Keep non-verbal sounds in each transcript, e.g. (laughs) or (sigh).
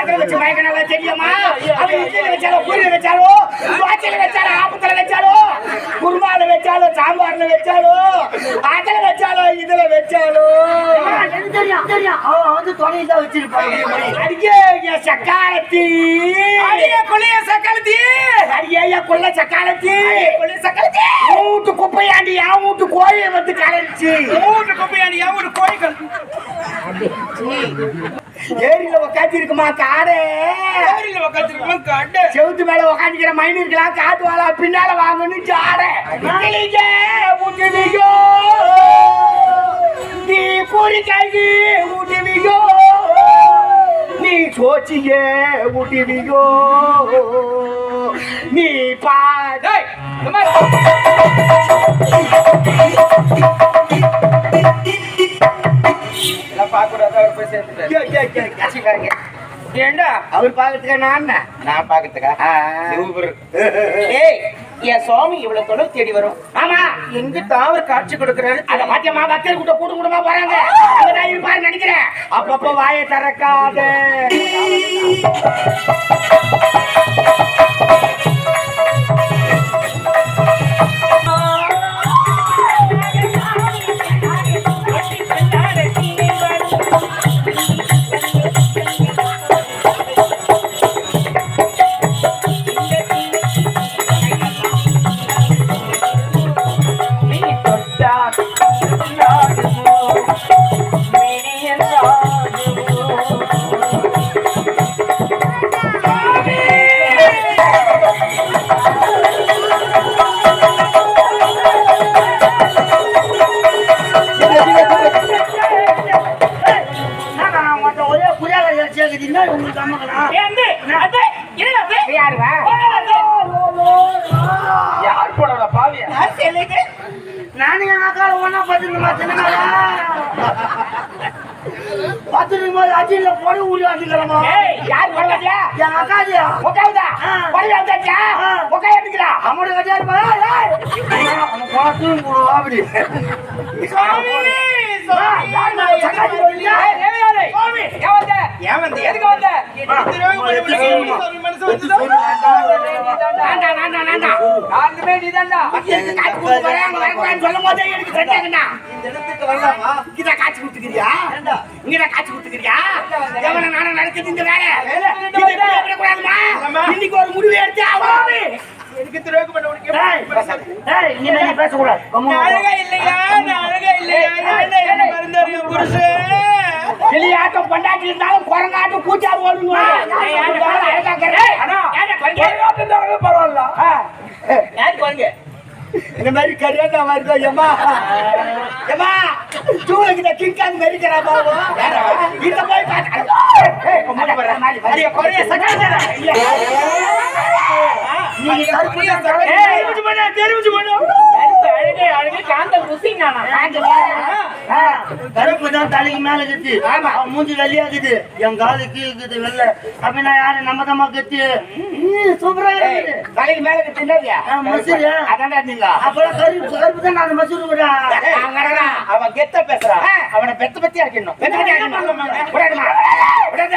எதிர வச்சு மயக்கனால தெரியுமா? அவன் இட்லியில வச்சாலும் பூரியில வச்சாலும் தோசையில வச்சாலும் ஆப்பத்துல வச்சாலும் குருமால வச்சாலும் சாம்பார்ல வச்சாலும் அதுல வச்சாலும் இதுல வச்சாலும் எனக்கு தெரியும் தெரியும். அவன் வந்து தொலையில் தான் வச்சிருப்பான். அடியே என் சக்காலத்தி. அடியே கொள்ளைய சக்காலத்தி. அடியே கொள்ள சக்காலத்தி. கொள்ளைய சக்காலத்தி. வீட்டு குப்பையாண்டி என் வீட்டு கோழியை வந்து கலைச்சு மூன்று குப்பையாடி ஒரு கோழிகள் ஏரியில உக்காந்து இருக்குமா காடே? ஏரியில செவுத்து மேல உக்காந்துக்கிற மைனு இருக்கலாம் காட்டு வாழா பின்னால வாங்கன்னு சாட ஊட்டுவிகோ. நீ பூரி ஊட்டுவிகோ நீ சோச்சிய ஊட்டுவிகோ நீ பா டேய் இந்த (laughs) மாதிரி எல்லாம் பார்க்க கூடாது அவர் போய் சேர்த்துட்டாரு கே, கே, கே, கசிக்காரங்க. ஏண்டா அவர் பாக்கிறதுக்கு நான்? நான் பாக்கிறதுக்கா? ஏய் என் சுவாமி இவ்வளவு தொலைவு தேடி வரும். ஆமா. எங்க தாவர் காட்சி கொடுக்கறாரு அத பாத்தியமா பக்தர் கூட்ட கூட்டு கூட்டமா போறாங்க. அங்கதான் இருப்பாரு நினைக்கிறேன். அப்பப்ப வாயை திறக்காத. பொடி ஊழி வந்துக்கிறோமா யார் வரலையா என் அக்காதியா உட்காவுதா. பழைய வந்தாச்சா ஆ. உட்காந்து எடுக்கிறா அவனோட கட்டியா இருப்பா பார்த்து அப்படி. சொல்லும் போதே எனக்கு செட்டாங்கண்ணா இங்கதான் காட்சி கொடுத்துக்கிறியா? இங்கதான் காட்சி கொடுத்துக்கிறியா? எவனை நானும் நடக்குது இந்த வேலை. இன்னைக்கு ஒரு முடிவு எடுத்து எனக்கு துரோகம் பண்ண உனக்கு டேய், டேய், நீ நீ பேசக்கூடாது. கம்முனு நான் போ. அழகா இல்லையா? நான் அழகா இல்லையா? என்ன என்ன மறந்தாரு என் புருஷன் வெளியாட்டம் பொண்டாட்டி இருந்தாலும் குரங்காட்டம் கூச்சாரு ஓடுங்க பரவாயில்ல. இந்த மாதிரி கிங்காங் மெரிக்கிறா பாபு இந்த போய் அடியே, கொறைய சக்காதடா. நீ கருப்பு தான் தலைக்கு மேல இருக்குது அவன் மூஞ்சி வெள்ளையா இருக்குது. என் காலு கீழே வெள்ளை. அப்ப நான் யாரு? நம்ம தான் கத்து. சூப்பரா தலைக்கு மேல ஆ, மசூரு. அதான் அப்பெல்லாம் கருப்பு கருப்பு தான் நான் மசூர் கூட அவன் கெத்த பேசுறான். அவனை பெத்த பத்தி ஆக்கணும் பெத்த பத்தி ஆக்கணும். விடாதம்மா. விடாத.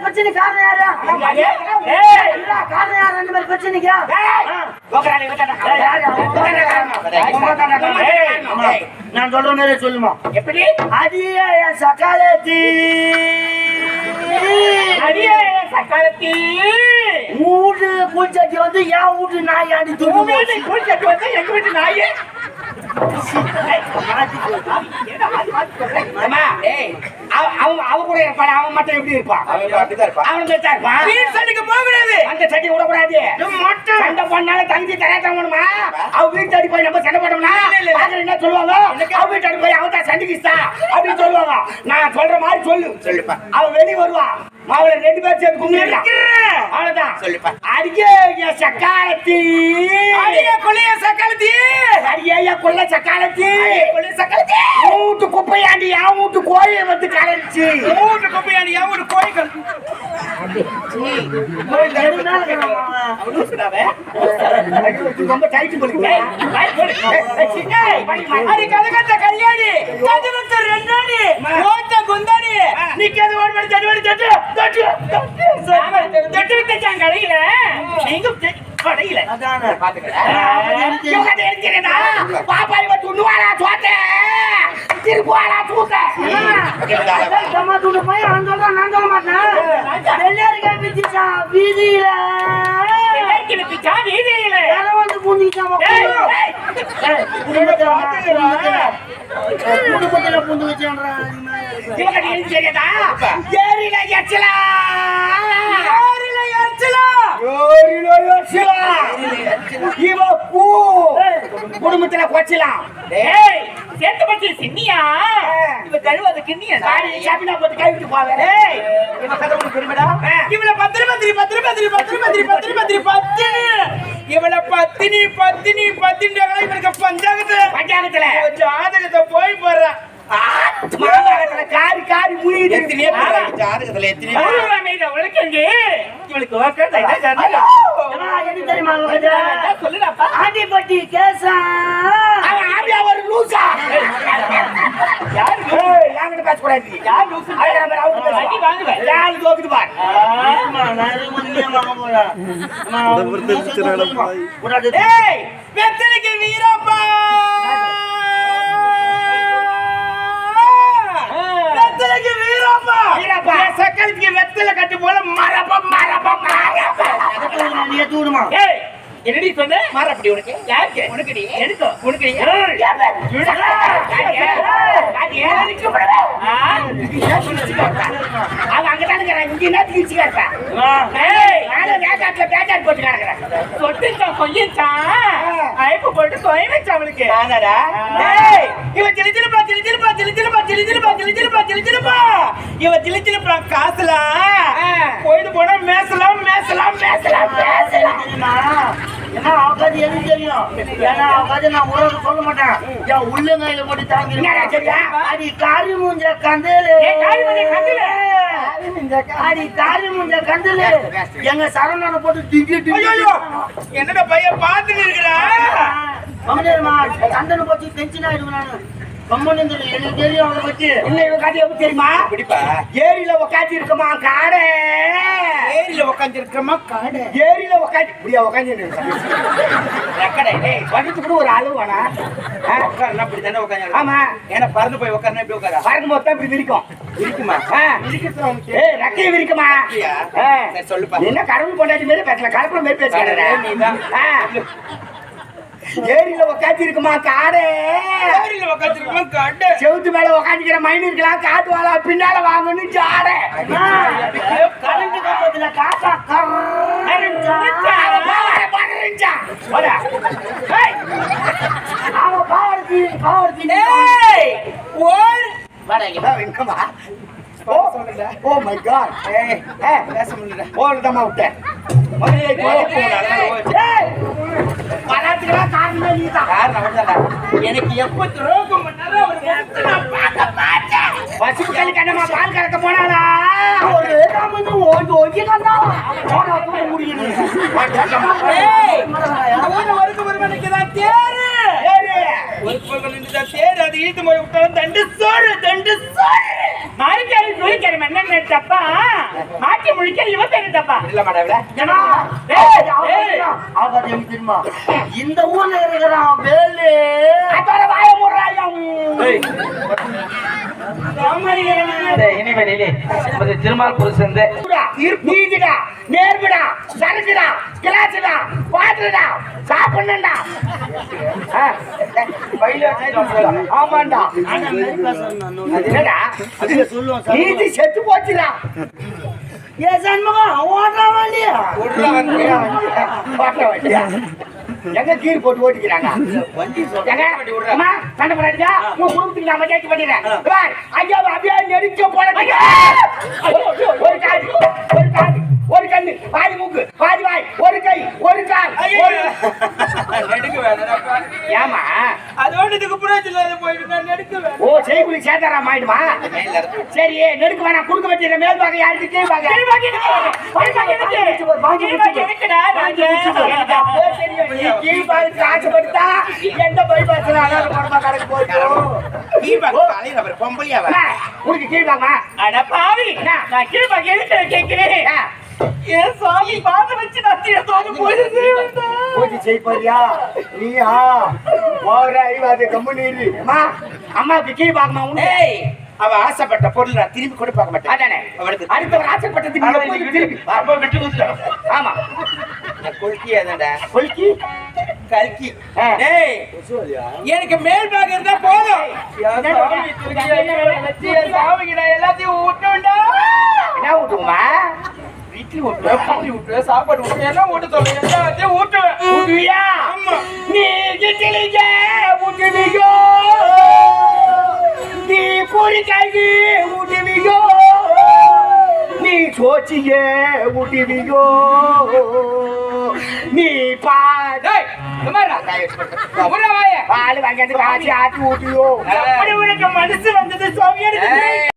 பிரச்சனை காரணம் யாரா காரணம் யாரா ரெண்டு பேர் பிரச்சனைக்கா நான் சொல்ற மாதிரி சொல்லுமா எப்படி அடியே சகாலத்தி அடியே சகாலத்தி வீட்டு குளிச்சட்டி வந்து என் வீட்டு நாய் அடி தூக்கி வந்து எங்க வீட்டு நாயே? அவன் அவ கூட இருப்பான் அவன் மட்டும் எப்படி இருப்பான் அவன் அப்படிதான் இருப்பான். அவன் தான் இருப்பான் வீண் சண்டைக்கு போக கூடாது. அந்த சட்டி விடக்கூடாது. மட்டும். சண்டை பண்ணால தங்கி தராட்டணுமா அவ வீட்டாடி போய் நம்ம சண்டை போட்டோம்னா பாக்குற என்ன சொல்லுவாங்க? அவ வீட்டாடி போய் அவன் தான் அப்படின்னு சொல்லுவாங்க. நான் சொல்ற மாதிரி சொல்லு. சொல்லுப்பா. அவ வெளிய வருவா. அவளை ரெண்டு பேரும் சேர்த்து கும்பிடலாம் அவ்வளவுதான். சொல்லுப்பா. அடியே என் சக்காலத்தி. அடியே கொள்ளைய சக்காலத்தி. அடியே என் கொள்ள சக்காலத்தி. கொள்ளைய சக்காலத்தி. வீட்டு குப்பையாண்டி என் வீட்டு கோழியை வந்து கலரிச்சு மூன்று கொப்பையாடி ஒரு கோழிகள். ரொம்ப டைட் கல்யாணி ரெண்டாணி ஓட்ட குந்தாணி நிக்காது ஓடி பண்ணி தடி பண்ணி தட்டு தட்டு தட்டு விட்டுச்சாங்க கடையில எங்க கடையில பாத்துக்கிறேன். பாப்பா இவன் துண்ணுவாரா சோத்தே? சிரிப்பாடா தூக்க நம்ம தூண்டு போய் அவன் சொல்றான் நான் சொல்ல குடும்பத்துல பூந்து வச்சான் சரிடா எச்சலா இவ பூ குடும்பத்துல கொச்சலாம் ஏய் சேர்த்து பத்தி சின்னியா இவ கழுவாத கிண்ணியா சாரி சாப்பினா போட்டு கை விட்டு போவேன் ஏய் இவ கதை உனக்கு தெரியுமாடா இவள பத்திரி பத்திரி பத்திரி பத்திரி பத்திரி பத்திரி பத்திரி பத்திரி பத்தினி இவள பத்தினி பத்தினி பத்தினிங்களா இவனுக்கு பஞ்சாங்கத்துல பஞ்சாங்கத்துல ஜாதகத்தை போய் போடுறான் மாமாகத்துல காரி காரி முடியுது எத்தனையோ ஜாதகத்துல எத்தனையோ உழைக்கங்க இவளுக்கு ஆண்டிப்பட்டி கேசா. அவர் லூசா. யாரு யாருக்கிட்ட பேசக்கூடாது வீரப்பா சக்கரத்துக்கு என்னடி சொன்ன? மரப்படி உனக்கு. யாருக்கு? உனக்கு நீ. எடுக்கோ உனக்கு நீ. அவன் அங்கதானே. இங்க என்ன கிடப்பான்? ஏய் நானும் வேக்காட்டுல பேட்டாட் போட்டு கிடக்குறேன். சொட்டுச்சான் கொய்யச்சான் அயப்பு போட்டு கொய் வச்சு அவளுக்கு? நானாடா? ஏய், இவ சிலு சிலுப்பா சிலு சிலுப்பா சிலு சிலுப்பா சிலு சிலுப்பா சிலு சிலுப்பா சிலு சிலுப்பா இவ சிலு சிலுப்பா காசுலாம் போயிட்டு போனா மேசலாம் மேசலாம் மேசலாம் மேசலாம் ஏன்னா எனக்கு தெரியும்? ஏன்னா அவகாது நான் சொல்ல மாட்டேன். என் உள்ளங்கையில போட்டு? அடி காரி மூஞ்ச கந்தலே. அடி காரி மூஞ்ச கந்தலே. எங்க சரணனை போட்டு டிங்கி டிங்கி என்னடா பையன் பாத்துட்டு இருக்கிறா மகனேருமா சண்டனை போட்டு டென்ஷன் ஆயிடுவேன் நானு. கம்மன் எனக்கு தெரியும் அவளை பத்தி இன்னும் இவன் கதை எப்படி தெரியுமா? இப்படிப்பா. ஏரியில உக்காந்து இருக்குமா காடை ஏரியில உட்காந்து இருக்கிறமா காடு ஏரியில உக்காந்து இப்படியா உக்காந்து ரெக்கடை, டேய், கூட ஒரு அளவு வேணா? உட்காருனா இப்படித்தானே உட்காருங்க. ஆமா ஏன்னா பறந்து போய் உட்காருனா இப்படி உட்காரா? போது தான் இப்படி விரிக்கும் இருக்குமா? ஆ. ஏய், ரெக்கையை விரிக்குமா சொல்லுப்பா. என்ன கடவுள் பொண்டாட்டி மாதிரி பேசல கலப்படம் பேசுகிறேன் கடவுளே நீதான். ஏரியில உக்காச்சிருக்குமா காடு? காடு? செவுத்து மேல உக்காந்துக்கிற மைன் இருக்கலாம் காட்டு வாழா பின்னால வாங்கன்னு ஜாட ஓ மை காட் ஏய் ஏ பேச முடியல. ஓடுதமா விட்டேன். மணியை கோல எல்லாத்துக்கும் எனக்கு எப்ப துரோகம் பண்ணாரோ கண்ணமா பால் கறக்க போனாரா ஒரு நான் வந்து ஓடி முடியுது ஒரு பக்கம் நின்று அது இழுத்து போய் விட்டாலும் தண்டு சோறு தண்டு சோறு. மாறிக்காரி நோய்க்காரி முழிக்க இவன் தெரிஞ்சப்பா. இல்ல மேடம் தெரியுமா? இந்த ஊர்ல இருக்கிறான் வேலு. அதோட வாய முறாயம் திருமால் புருஷன் இருப்பீதுடா நேர்விடா சரக்குடா கிளாச்சுடா பாட்டுடா சாப்பிடண்டா ஆமாண்டா. நீதி செத்து போச்சுடா. ஏ சண்முகம் ஓடுறா வண்டியா. பாட்டுல வண்டியா எங்க கீர் போட்டு ஓட்டிக்கிறாங்க வண்டி. அம்மா, சண்டை போடாதீங்க. உங்க குடும்பத்துக்கு நான் மரியாதை பண்ணிடுறேன். ஐயா, அப்படியே நெருக்க போடாதீங்க. ஒரு காது, ஒரு காது, ஒரு கண்ணு, பாதி மூக்கு, பாதி வாய், ஒரு கை, ஒரு கால், ஒரு- நெடுக்க வேணாம்ப்பா. ஏம்மா? அதோட இதுக்கு புரோஜனம் இல்லாத போயிட்டு நான் செய்குலி சேதாரம் ஆயிடுமா? சரி, நெடுக்க வேணாம், குறுக்க வச்சிடுறேன். மேல் பாகம் யாருக்கு, கீழ் பாகம் யாருக்கு? வாங்கி முடிச்சு போ, வாங்கி முடிச்சு போ. எனக்கு அப்பவே தெரியும், நீ கீழ் எந்த அனாதை பொம்பளையா வர. அம்மா, உனக்கு கீழ்? அட பாவி நான் எதுக்கு கேட்கிறேன். ஏன் சாமி பாத வச்சு பூஜை நீயா? ஐவாது கம்முனி அம்மா அம்மாவுக்கு கீழ் உண்டு? ஏய், அவ ஆசைப்பட்ட பொருள் நான் திரும்பி கூட பார்க்க மாட்டேன். அதானே? அவளுக்கு அடுத்தவர் விட்டு. கொடுத்துட்டோம். ஆமா. நான் கொல்கி அதான்டா. கொல்கி? கல்கி. எனக்கு மேல் பாகம் இருந்தா போதும். எல்லாத்தையும் ஊட்டோண்டா என்ன இட்லி ஊட்டுவேன், பூரி ஊட்டுவேன், சாப்பாடு ஊட்டுவேன், எல்லாம் ஊட்ட சொல்றேன். எல்லாத்தையும் ஊட்டுவேன். ஊட்டுவியா? நீ இட்லிங்க ஊட்டுவியோ நீ பூரிக்காய்க்கு ஊட்டுவியோ நீ சோச்சியே ஊட்டுவியோ நீ பா டேய், இந்த மாதிரி நான் காய வச்சு கொடுத்தேன். ஊற வாய. பால் வாங்கி ஆட்டி ஊட்டியோ உனக்கு மனசு வந்தது ஏய்,